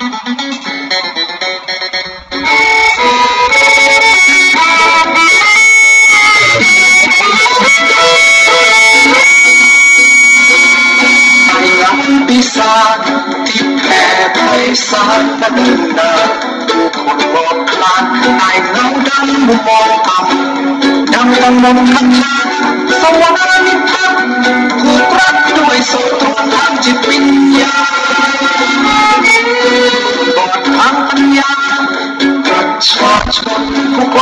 ปีศาจที่แผ่ไพศาลมาดินดาถูกคนบอกคลานไอ้เงาดำมุมมองต่ำดังดังมองทักทายสวรรค์ทักถูกรัดด้วยโซ่ตรวนทางจิตวิญญาณ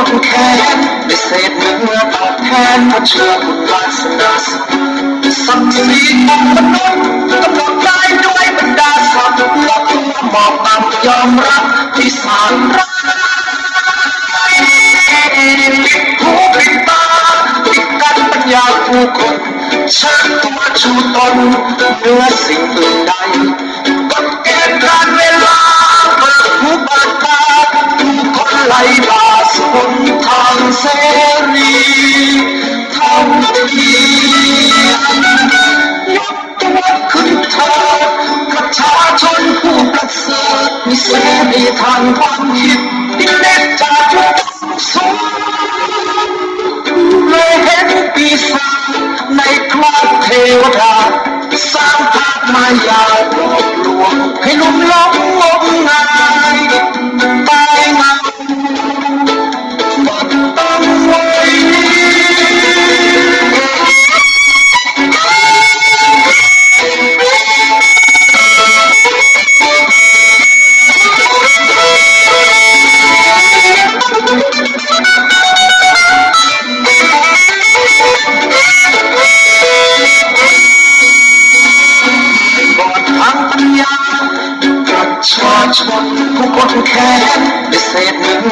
ผู้คนแค้นได้เศษเนื้อตอบแทนเพราะเชื่อบุญวาสนาสุขศักดิ์ศรีของมนุษย์กำหนดได้ด้วยบรรดาศักดิ์และตัวหมอบตามยอมรับที่สารรักปิดหูปิดตาปิดกันปัญญาผู้คนชักตัวชูตนเหนือสิ่งอื่นใดกฎเกณฑ์การเวลาาพมา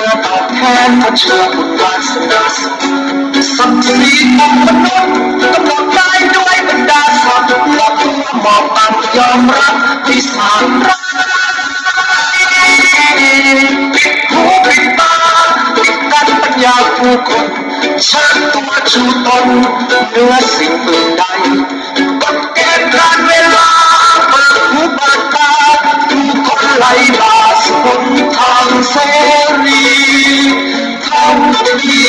up our hand, put your wants and us. Something we want to know, the more time do I can dance, want to walk to a mom, I'm your run, this man run. Big pool, big bar, big gun, but y'all pool good. Chat to a chute on, do a single night. But get run, we'll laugh, but who but God, who could lie, มอบตามยอมรับที่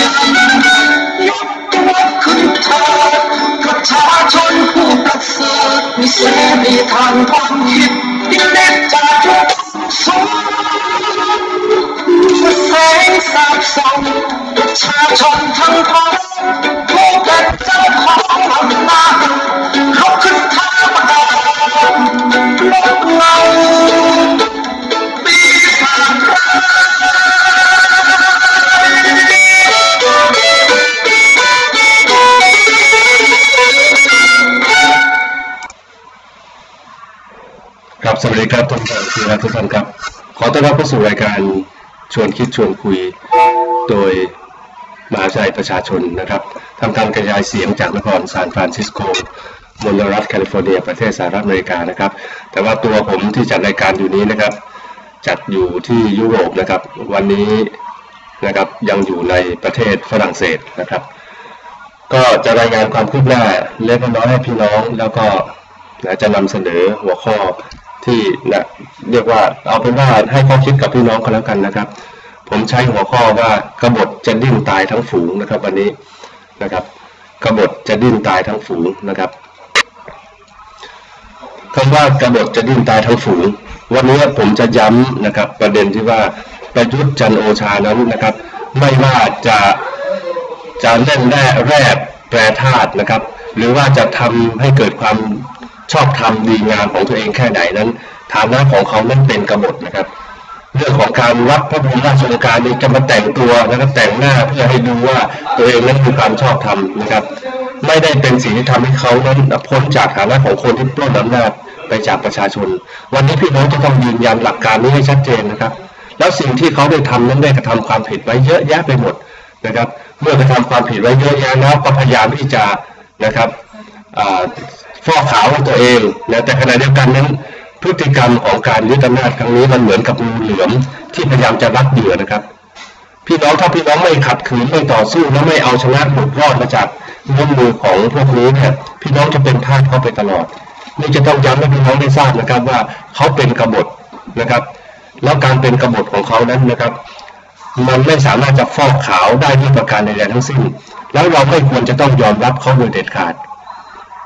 สารรักปิดหูปิด สวัสดีครับทุกท่านที่รักทุกท่านครับ ขอต้อนรับเข้าสู่รายการชวนคิดชวนคุย โดยมหาวิทยาลัยประชาชนนะครับทำการกระจายเสียงจากนครซานฟรานซิสโกมลรัฐแคลิฟอร์เนีย ประเทศสหรัฐอเมริกานะครับ แต่ว่าตัวผมที่จัดรายการอยู่นี้นะครับ จัดอยู่ที่ยุโรปนะครับ วันนี้นะครับยังอยู่ในประเทศฝรั่งเศสนะครับ ก็จะรายงานความคืบหน้าเล็กน้อยให้พี่น้องแล้วก็จะนำเสนอหัวข้อ ที่นะเรียกว่าเอาเป็นว่าให้ข้อคิดกับพี่น้องกันแล้วกันนะครับ ผมใช้หัวข้อว่ากบฏจะดิ้นตายทั้งฝูงนะครับ วันนี้นะครับกบฏจะดิ้นตายทั้งฝูงนะครับคำว่ากบฏจะดิ้นตายทั้งฝูง วันนี้ผมจะย้ำนะครับ ประเด็นที่ว่าประยุทธ์จันโอชานั้นนะครับ ไม่ว่าจะจะเล่นแร่แร่แปรธาตุนะครับ หรือว่าจะทำให้เกิดความ ชอบธรรมดีงามของตัวเองแค่ไหนนั้น ฐานะของเขานั้นเป็นกบฏนะครับ เรื่องของการวัดพระบรมราชโองการนี้จะมาแต่งตัวนะครับแต่งหน้าเพื่อให้ดูว่าตัวเองนั้นมีความชอบธรรมนะครับ ไม่ได้เป็นสิ่งที่ทำให้เขานั้นพ้นจากฐานะของคนที่ปล้นอำนาจไปจากประชาชน วันนี้พี่น้องจะต้องยืนยันหลักการนี้ให้ชัดเจนนะครับ แล้วสิ่งที่เขาได้ทำนั้นได้กระทำความผิดไว้เยอะแยะไปหมดนะครับ เมื่อกระทำความผิดไว้เยอะแยะแล้วก็พยายามที่จะนะครับ ฟอกขาวตัวเองนะแต่ขณะเดียวกันนั้นพฤติกรรมของการยึดอำนาจครั้งนี้มันเหมือนกับงูเหลือมที่พยายามจะรัดเหยื่อนะครับ พี่น้องถ้าพี่น้องไม่ขัดขืนไม่ต่อสู้และไม่เอาชนะหลุดรอดมาจากเงื่อมมือของพวกนี้เนี่ยพี่น้องจะเป็นทาสเขาไปตลอด นี่จะต้องย้ำให้พี่น้องได้ทราบนะครับว่าเขาเป็นกบฏนะครับ แล้วการเป็นกบฏของเขานั้นนะครับ มันไม่สามารถจะฟอกขาวได้ด้วยประการใดๆทั้งสิ้น แล้วเราไม่ควรจะต้องยอมรับเขาโดยเด็ดขาด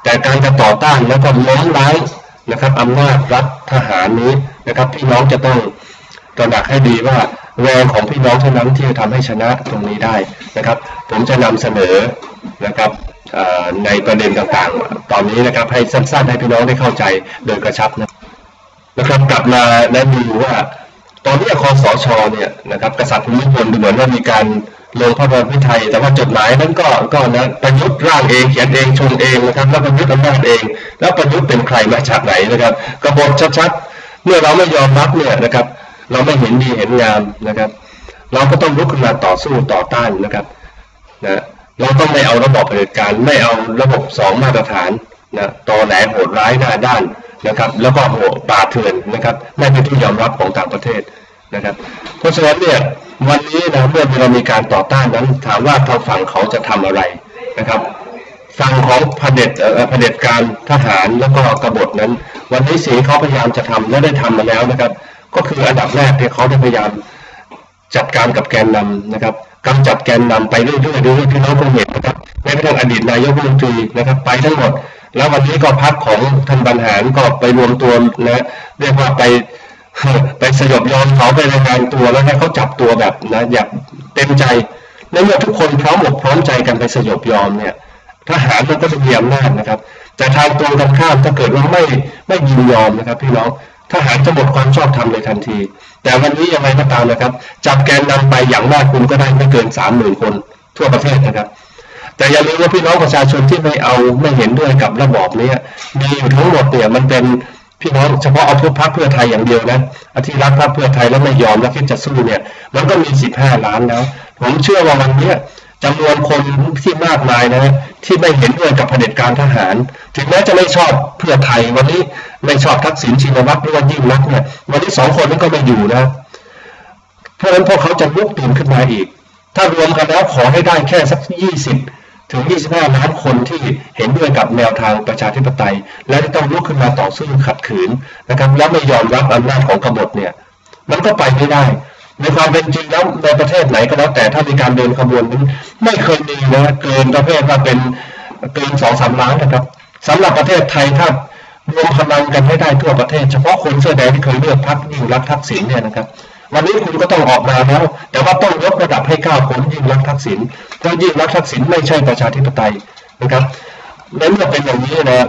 แต่การจะต่อต้านแล้วก็ล้มล้างนะครับอำนาจรัฐทหารนี้นะครับ พี่น้องจะต้องตระหนักให้ดีว่าแรงของพี่น้องเท่านั้นที่จะทำให้ชนะตรงนี้ได้นะครับ ผมจะนำเสนอนะครับในประเด็นต่างๆ ตอนนี้นะครับให้สั้นๆให้พี่น้องได้เข้าใจโดยกระชับนะนะครับกลับมาและดูว่า ตอนนี้คอสชเนี่ยนะครับกษัตริย์ภูมิพลดูเหมือนว่ามีการ ลงพระบรมพิไทยแต่ว่าจดหมายนั้นก็ก็นะประยุทธ์ร่างเองเขียนเองชงเองนะครับแล้วประยุทธ์อำนาจเอง แล้วประยุทธ์เป็นใครมาจากไหนนะครับกบฏชัดๆ เมื่อเราไม่ยอมรับเนี่ยนะครับ เราไม่เห็นดีเห็นงามนะครับ เราก็ต้องลุกขึ้นมาต่อสู้ต่อต้านนะครับนะเราต้องไม่เอาระบบเผด็จการไม่เอาระบบสองมาตรฐานนะต่อแหลโหดร้ายหน้าด้านนะครับ แล้วก็โหป่าเถื่อนนะครับไม่เป็นที่ยอมรับของต่างประเทศ นะครับ เพราะฉะนั้นเนี่ยวันนี้นะเมื่อเรามีการต่อต้านนั้นถามว่าทางฝั่งเขาจะทำอะไรนะครับฝั่งของเผด็จเผด็จการทหารแล้วก็กบฏนั้น วันนี้สีเขาพยายามจะทำและได้ทำมาแล้วนะครับ ก็คืออันดับแรกที่เขาได้พยายามจัดการกับแกนนำนะครับกำจัดแกนนำไปเรื่อยๆเรื่อยๆพี่น้องคงเห็นนะครับแม้กระทั่งอดีตนายกรัฐมนตรีนะครับ ไปทั้งหมด แล้ววันนี้ก็พักของท่านบรรหารก็ไปรวมตัวนะเรียกว่าไป ไปสยบยอมเขาไปรายงานตัวแล้วให้เขาจับตัวแบบนะอยากเต็มใจในเมื่อทุกคนพร้อมอกพร้อมใจกันไปสยบยอมเนี่ยทหารมันก็จะมีอำนาจนะครับ แต่ทางตรงกันข้ามถ้าเกิดว่าไม่ไม่ยินยอมนะครับ พี่น้องทหารจะหมดความชอบธรรมเลยทันที แต่วันนี้ยังไงก็ตามนะครับ จับแกนนำไปอย่างมากคุณก็ได้ไม่เกินสามหมื่นคนทั่วประเทศนะครับ แต่อย่าลืมว่าพี่น้องประชาชนที่ไม่เอาไม่เห็นด้วยกับระบอบนี้มีอยู่ทั้งหมดเนี่ยมันเป็น พี่น้องเฉพาะเอาทุกพักเพื่อไทยอย่างเดียวนะอธิรักพักเพื่อไทยแล้วไม่ยอมแล้วคิดจะสู้เนี่ย มันก็มีสิบห้าล้านแล้ว ผมเชื่อว่าวันนี้จำนวนคนที่มากมายนะที่ไม่เห็นด้วยกับเผด็จการทหาร ถึงแม้จะไม่ชอบเพื่อไทยวันนี้ไม่ชอบทักษิณชินวัตรหรือว่ายิ่งรักเนี่ยวันนี้สองคนนี้นก็ไม่อยู่นะเพราะฉะนั้นพวกเขาจะลุกตื่นขึ้นมาอีก ถ้ารวมกันแล้วขอให้ได้แค่สักยี่สิบ ถึง 25 ล้านคนที่เห็นด้วยกับแนวทางประชาธิปไตย และที่ต้องลุกขึ้นมาต่อสู้ขัดขืนนะครับ แล้วไม่ยอมรับอำนาจของกบฏเนี่ย มันก็ไปไม่ได้ ในความเป็นจริงแล้วในประเทศไหนก็แล้วแต่ถ้ามีการเดินขบวนนั้นไม่เคยมีนะเกินประเภทว่าเป็นเกินสองสามล้านนะครับสำหรับประเทศไทยถ้ารวมพลังกันให้ได้ทั่วประเทศ เฉพาะคนเสื้อแดงที่เคยเลือกพรรคยิ่งรักทักษิณเนี่ยนะครับ วันนี้คุณก็ต้องออกมาแล้ว แต่ว่าต้องยกระดับให้ก้าวผลยิ่งรักทักษิณเพราะยิ่งรักทักษิณไม่ใช่ประชาธิปไตยนะครับในเมื่อเป็นอย่างนี้นะ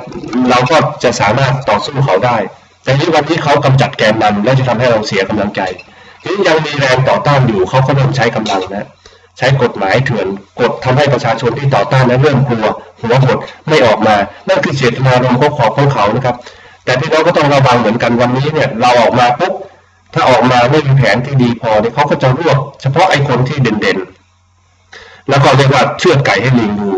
เราก็จะสามารถต่อสู้เขาได้ แต่ที่วันนี้เขากำจัดแกนนำและจะทำให้เราเสียกำลังใจที่ยังมีแรงต่อต้านอยู่เขาก็เริ่มใช้กำลังนะใช้กฎหมายเถื่อนกดทำให้ประชาชนที่ต่อต้านนั้นเริ่มกลัวหัวหดไม่ออกมานั่นคือเจตนารมณ์ของขอบของเขานะครับ แต่พี่น้องก็ต้องระวังเหมือนกันวันนี้เนี่ยเราออกมาปุ๊บ ถ้าออกมาไม่มีแผนที่ดีพอเนี่ยเขาก็จะรวบเฉพาะไอ้คนที่เด่นๆ แล้วก็เรียกว่าเชือดไก่ให้ลิงดู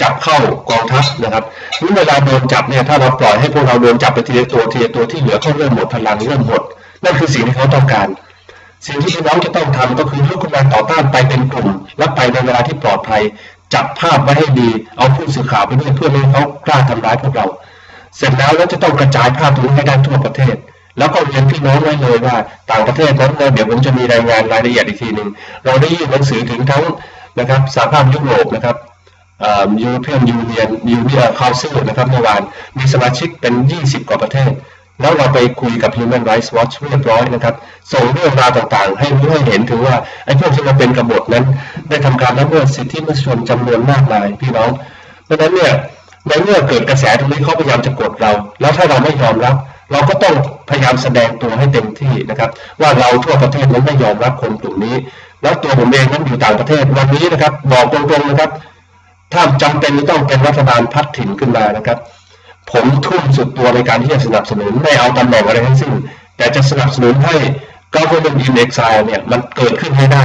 จับเข้ากองทัพนะครับนี่เวลาโดนจับเนี่ยถ้าเราปล่อยให้พวกเราโดนจับไปทีละตัวทีละตัวที่เหลือเขาเริ่มหมดพลังเริ่มหมดนั่นคือสิ่งที่เขาต้องการ สิ่งที่พี่น้องจะต้องทำก็คือลุกขึ้นมาต่อต้านไปเป็นกลุ่ม และไปในเวลาที่ปลอดภัย จับภาพไว้ให้ดีเอาผู้สื่อข่าวไปด้วยเพื่อไม่ให้เขากล้าทำร้ายพวกเรา เสร็จแล้วเราจะต้องกระจายภาพตรงนี้ให้ได้ทั่วประเทศ แล้วก็เรียนพี่น้องไว้เลยว่าต่างประเทศนั้นเดี๋ยวผมจะมีรายงานรายละเอียดอีกทีหนึ่งเราได้ยื่นหนังสือถึงทั้งนะครับสหภาพยุโรปนะครับยูเพียนยูเนียนยูเนียคาซิลนะครับเมื่อวานมีสมาชิกเป็น 20 กว่าประเทศ แล้วเราไปคุยกับ Human Rights Watch เรียบร้อยนะครับ ส่งเรื่องราวต่างๆ ให้รู้ให้เห็นถึงว่า ไอ้พวกที่มาเป็นกบฏนั้น ได้ทำการละเมิดสิทธิมนุษยชนจำนวนมากมายพี่น้องเพราะฉะนั้นเนี่ยในเมื่อเกิดกระแสตรงนี้เขาพยายามจะกดเรา แล้วถ้าเราไม่ยอมรับ เราก็ต้องพยายามแสดงตัวให้เต็มที่นะครับ ว่าเราทั่วประเทศนั้นไม่ยอมรับคนกลุ่มนี้ แล้วตัวผมเองนั้นอยู่ต่างประเทศวันนี้นะครับ บอกตรงๆนะครับ ถ้าจำเป็นต้องเป็นรัฐบาลพัดถิ่นขึ้นมานะครับ ผมทุ่มสุดตัวในการที่จะสนับสนุนไม่เอาตำแหน่งอะไรทั้งสิ้น แต่จะสนับสนุนให้ government in exile เนี่ยมันเกิดขึ้นให้ได้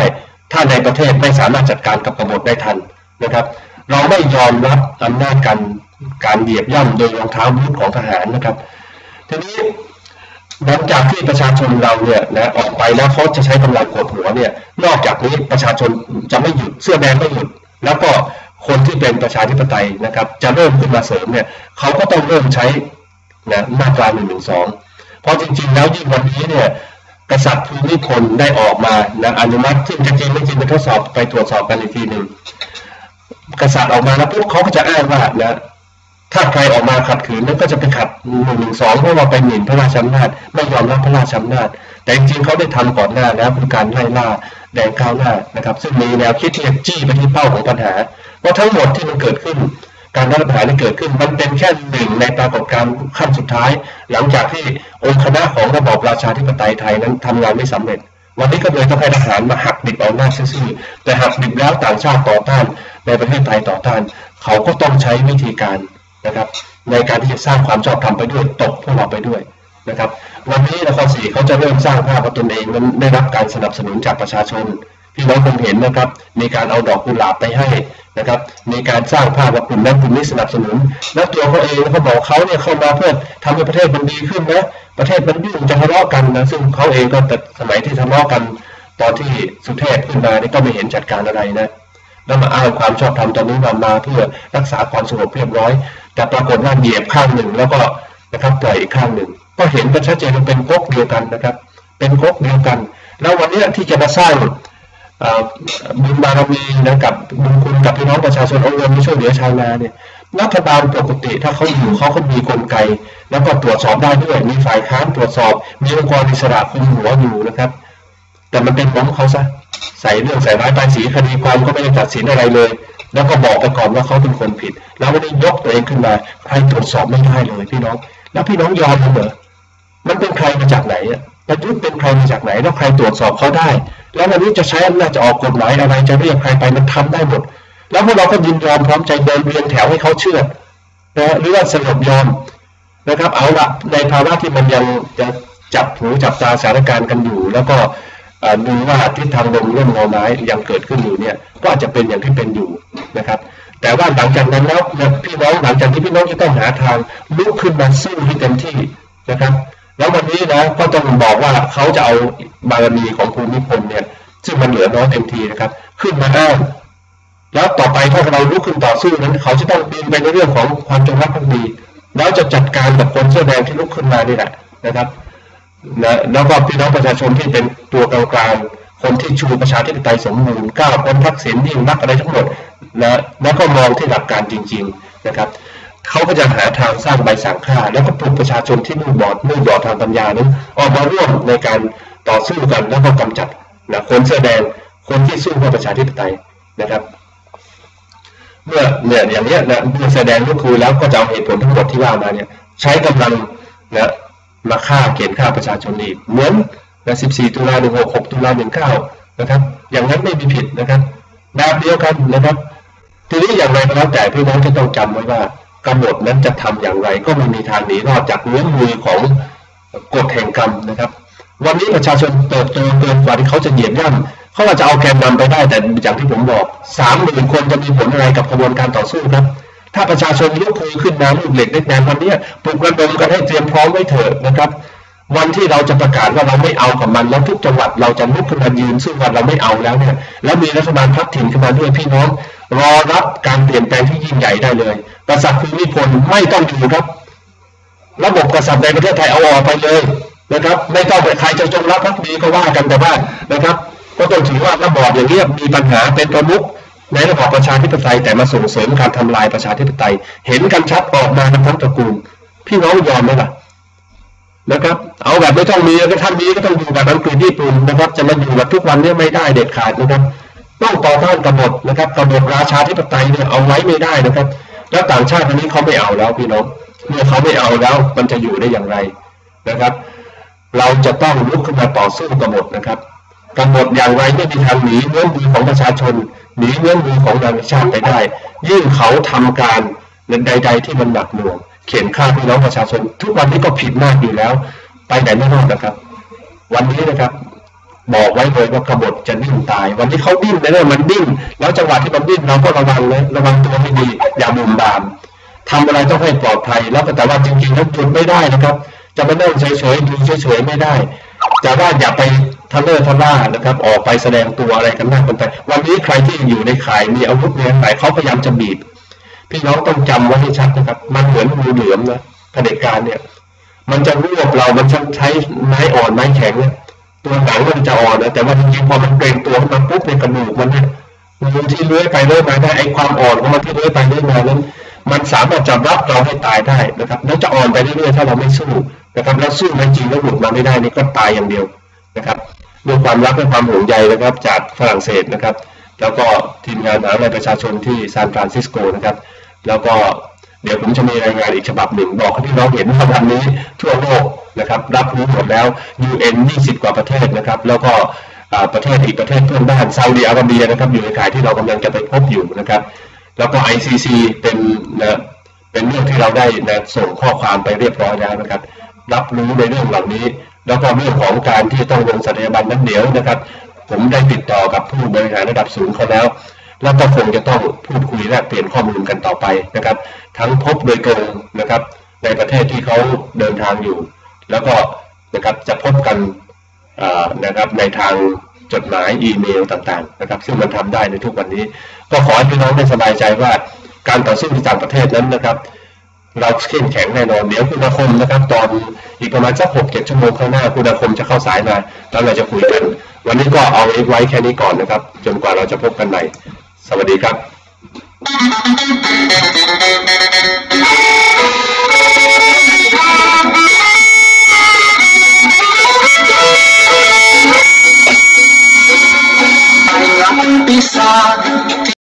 ถ้าในประเทศไม่สามารถจัดการกับกบฏได้ทันนะครับ เราไม่ยอมรับอำนาจการการเหยียบย่ำโดยรองเท้าบูทของทหารนะครับ ทีนี้หลังจากที่ประชาชนเราเนี่ยนะออกไปแล้วเขาจะใช้กำลังกดหัวเนี่ย นอกจากนี้ประชาชนจะไม่หยุดเสื้อแดงไม่หยุด แล้วก็คนที่เป็นประชาธิปไตยนะครับ จะเริ่มขึ้นมาเสริมเนี่ยเขาก็ต้องเริ่มใช้นะมาตราหนึ่งหนึ่งสองเพราะจริงๆแล้วยิ่งวันนี้เนี่ยกษัตริย์ภูมิพลได้ออกมานะอนุมัติซึ่งจริงไม่จริงไปทดสอบไปตรวจสอบกันอีกทีหนึ่งกษัตริย์ออกมาแล้วปุ๊บเขาก็จะอ้างว่านะ ถ้าใครออกมาขัดขืนนั้นก็จะไปขัดหนึ่งหนึ่งสองเพราะว่าไปหมิ่นพระราชอำนาจไม่ยอมรับพระราชอำนาจ แต่จริงๆเขาได้ทำก่อนหน้าแล้วเป็นการไล่ล่าแดงก้าวหน้านะครับ ซึ่งมีแนวคิดที่จะจี้ไปที่เป้าของปัญหาว่าทั้งหมดที่มันเกิดขึ้น การรัฐประหารที่เกิดขึ้น มันเป็นแค่หนึ่งในปรากฏการณ์ขั้นสุดท้าย หลังจากที่องค์คณะของระบอบราชาธิปไตยไทยนั้นทำงานไม่สำเร็จ วันนี้ก็เลยต้องให้ทหารมาหักดิบเอาหน้าซื่อแต่หักดิบแล้วต่างชาติต่อต้านในประเทศไทยต่อต้าน เขาก็ต้องใช้วิธีการ นะครับในการที่จะสร้างความชอบธรรมไปด้วยตกพวกเราไปด้วยนะครับวันนี้นครศรีเขาจะเริ่มสร้างภาพว่าตนเองนั้นได้รับการสนับสนุนจากประชาชนพี่น้องคงเห็นนะครับ มีการเอาดอกกุหลาบไปให้นะครับ มีการสร้างภาพว่ากลุ่มนั้นกลุ่มนี้สนับสนุน แล้วตัวเขาเองเขาบอกเขาเนี่ยเข้ามาเพื่อทำให้ประเทศมันดีขึ้นนะประเทศมันยุ่งจะทะเลาะกันนะซึ่งเขาเองก็แต่สมัยที่ทะเลาะกัน ตอนที่สุเทพขึ้นมานี่ก็ไม่เห็นจัดการอะไรนะแล้วมาอ้างความชอบธรรมตอนนี้มามาเพื่อรักษาความสงบเรียบร้อย แต่ปรากฏว่าเหยียบข้างหนึ่งแล้วก็นะครับปล่อยอีกข้างหนึ่ง ก็เห็นกันชัดเจนว่าเป็นก๊กเดียวกันนะครับ เป็นก๊กเดียวกัน แล้ววันนี้ที่จะมาสร้างบุญบารมีนะกับบุญคุณกับพี่น้องประชาชนเอาเงินมาช่วยเหลือชาวนาเนี่ยรัฐบาลปกติถ้าเขาอยู่เขาก็มีกลไก แล้วก็ตรวจสอบได้ด้วยมีฝ่ายค้านตรวจสอบ มีองค์กรอิสระคุมหัวอยู่นะครับ แต่มันเป็นของเขาซะใส่เรื่องใส่ร้ายป้ายสีคดีความก็ไม่ได้ตัดสินอะไรเลย แล้วก็บอกไปก่อนว่าเขาเป็นคนผิด แล้วไม่ได้ยกตัวเองขึ้นมาใครตรวจสอบไม่ได้เลยพี่น้อง แล้วพี่น้องยอมเหรอมันเป็นใครมาจากไหนอะประยุทธ์เป็นใครมาจากไหน แล้วใครตรวจสอบเขาได้ แล้ววันนี้จะใช้อำนาจจะออกกฎหมายอะไรจะเรียกใครไปมันทำได้หมด แล้วพวกเราก็ยินยอมพร้อมใจเดินเรียงแถวให้เขาเชื่อนะหรือว่าสงบยอมนะครับ เอาละในภาวะที่มันยังจะจับหูจับตาสถานการณ์กันอยู่ แล้วก็ ดูว่าทิศทางลมเริ่มงอไม้ยังเกิดขึ้นอยู่เนี่ยก็อาจจะเป็นอย่างที่เป็นอยู่นะครับ แต่ว่าหลังจากนั้นแล้วพี่น้องหลังจากที่พี่น้องจะต้องหาทางลุกขึ้นมาสู้ที่เต็มที่นะครับ แล้ววันนี้นะก็ต้องบอกว่าเขาจะเอาบารมีของภูมิพลเนี่ยซึ่งมันเหลือน้อยเต็มทีนะครับ ขึ้นมาอ้างแล้วต่อไปถ้าเราลุกขึ้นต่อสู้นั้น เขาจะต้องบินไปในเรื่องของความจงรักภักดี แล้วจะจัดการกับคนเสื้อแดงที่ลุกขึ้นมานี่แหละนะครับ นะแล้วก็พี่น้องประชาชนที่เป็นตัวกลางๆคนที่ชูประชาธิปไตยสมบูรณ์ก้าวคนทักษิณยิ่งนักอะไรทั้งหมดนะแล้วก็มองที่หลักการจริง ๆนะครับเขาก็จะหาทางสร้างใบสั่งฆ่า แล้วก็ปลุกประชาชนที่มืดบอดมืดบอดทางปัญญานั้นออกมาร่วมในการต่อสู้กันแล้วก็กำจัดนะคนเสื้อแดงคนที่สู้เพื่อประชาธิปไตยนะครับ เมื่อเนี่ยอย่างนี้นะเมื่อแสดงก็คือแล้วก็จะเอาเหตุผลทั้งหมดที่ว่ามาเนี่ยใช้กำลังนะ มาฆ่าเกณฑ์ฆ่าประชาชนอีก เหมือนนะ14 ตุลา16 6ตุลา19 นะครับ อย่างนั้นไม่มีผิดนะครับแบบเดียวกันนะครับ ทีนี้อย่างไรก็แล้วแต่พี่น้องจะต้องจำไว้ว่ากำหนดนั้นจะทำอย่างไรก็ไม่มีทางหนีรอดจากเนื้อมือของกฎแห่งกรรมนะครับ วันนี้ประชาชนเติบโตเกินกว่าที่เขาจะเหยียบย่ำเขาอาจจะเอาแกนนำไปได้แต่อย่างที่ผมบอกสามหมื่นคนจะมีผลอะไรกับกระบวนการต่อสู้ครับ ถ้าประชาชนลุกคือขึ้นมาลูกเหล็กเล็กแดงวันนี้ปลุกระดมกันให้เตรียมพร้อมไว้เถิดนะครับ วันที่เราจะประกาศว่าเราไม่เอากับมัน แล้วทุกจังหวัดเราจะลุกขึ้นมายืนซึ่งวันเราไม่เอาแล้วเนี่ยแล้วมีรัฐบาลพักถิ่นขึ้นมาด้วยพี่น้อง รอรับการเปลี่ยนแปลงที่ยิ่งใหญ่ได้เลยกษัตริย์ภูมิพลไม่ต้องอยู่ครับ ระบบกษัตริย์ในประเทศไทยเอาออกไปเลยนะครับ ไม่ต้องไปใครจะจงรับพักดีก็ว่ากันแต่ว่านะครับ ก็ต้องถือว่าระบอบอย่างนี้มีปัญหาเป็นประมุข ในระบอบประชาธิปไตยแต่มาส่งเสริมการทำลายประชาธิปไตย เห็นกันชัดออกมาทั้งตระกูล พี่น้องยอมไหมล่ะนะครับ เอาแบบไม่ต้องมีก็ท่านมีก็ต้องอยู่แบบอังกฤษญี่ปุ่นนะครับ จะมาอยู่แบบทุกวันนี้ไม่ได้เด็ดขาดนะครับ ต้องต่อต้านกบฏนะครับกบฏราชาธิปไตยเนี่ยเอาไว้ไม่ได้นะครับ แล้วต่างชาติอันนี้เขาไม่เอาแล้วพี่น้องเมื่อเขาไม่เอาแล้วมันจะอยู่ได้อย่างไรนะครับ เราจะต้องลุกขึ้นมาต่อสู้กบฏนะครับกบฏอย่างไรไม่มีทางหนีเงื่อนมือของประชาชน หนีเงื่อนมือของนานาชาติไปได้ ยิ่งเขาทำการใด ๆ ที่มันหนักหน่วง เขียนฆ่าพี่น้องประชาชน ทุกวันนี้ก็ผิดมากอยู่แล้ว ไปไหนไม่รอดนะครับ วันนี้นะครับบอกไว้เลยว่ากบฏจะดิ้นตาย วันที่เขาดิ้นเนี่ยมันดิ้นแล้วจังหวะที่มันดิ้นเราก็ระวังเลยระวังตัวให้ดี อย่าบุ่มบามทำอะไรต้องให้ปลอดภัย แล้วแต่ว่าจริงๆนั้นจุดไม่ได้นะครับ จะมานั่งเฉยๆดูเฉยๆไม่ได้ จะว่าอย่าไป ทะเลาะทะล่านะครับ ออกไปแสดงตัวอะไรกันหน้าคนไป วันนี้ใครที่อยู่ในข่ายมีอาวุธเนี่ยไหนเขาพยายามจะบีบ พี่น้องต้องจำไว้ให้ชัดนะครับ มันเหมือนงูเหลือมนะเผด็จการเนี่ย มันจะรวบเรา มันใช้ไม้อ่อนไม้แข็งเนี่ยตัวหนังมันจะอ่อนนะแต่ว่าจริงๆพอมันเกรงตัวขึ้นมาปุ๊บในกระดูกมันเนี่ยมันที่เลื้อยไปเลื้อยมาได้ไอ้ความอ่อนของมันที่เลื้อยไปเลื้อยมานั้นมันสามารถจะรับเราให้ตายได้นะครับแล้วจะอ่อนไปเรื่อยๆถ้าเราไม่สู้นะครับแล้วสู้ไม่จริงแล้วหลุดมาไม่ได้นี่ก็ตายอย่างเดียวนะครับ ด้วยความรักและความห่วงใยนะครับ จากฝรั่งเศสนะครับ แล้วก็ทีมงานหาวิทยายประชาชนที่ซานฟรานซิสโกนะครับ แล้วก็เดี๋ยวผมจะมีรายงานอีกฉบับหนึ่ง บอกให้พี่น้องเห็นว่าวันนี้ทั่วโลกนะครับรับรู้หมดแล้ว UN 20 กว่าประเทศนะครับ แล้วก็ประเทศอีกประเทศเพื่อนบ้านซาอุดิอาระเบียนะครับอยู่ในข่ายที่เรากำลังจะไปพบอยู่นะครับ แล้วก็ ICC เป็นนะเป็นเรื่องที่เราได้นะส่งข้อความไปเรียบร้อยแล้วนะครับ รับรู้ในเรื่องเหล่านี้ แล้วก็เรื่องของการที่ต้องลงสัญญาบันนั้นเดี๋ยวนะครับ ผมได้ติดต่อกับผู้บริหารระดับสูงเขาแล้ว แล้วก็คงจะต้องพูดคุยแลกเปลี่ยนข้อมูลกันต่อไปนะครับ ทั้งพบโดยตรงนะครับ ในประเทศที่เขาเดินทางอยู่ แล้วก็นะครับจะพบกันนะครับในทางจดหมายอีเมลต่างๆนะครับ ซึ่งมันทำได้ในทุกวันนี้ ก็ขอให้พี่น้องได้สบายใจว่าการต่อสู้ที่ต่างประเทศนั้นนะครับ เราเข้มแข็งแน่นอนเดี๋ยวคุณอาคมนะครับ ตอน อีกประมาณสักหกเจ็ดชั่วโมงข้างหน้าคุณอาคมจะเข้าสายมาแล้วเราจะคุยกัน วันนี้ก็เอาไว้แค่นี้ก่อนนะครับ จนกว่าเราจะพบกันใหม่สวัสดีครับ Pisa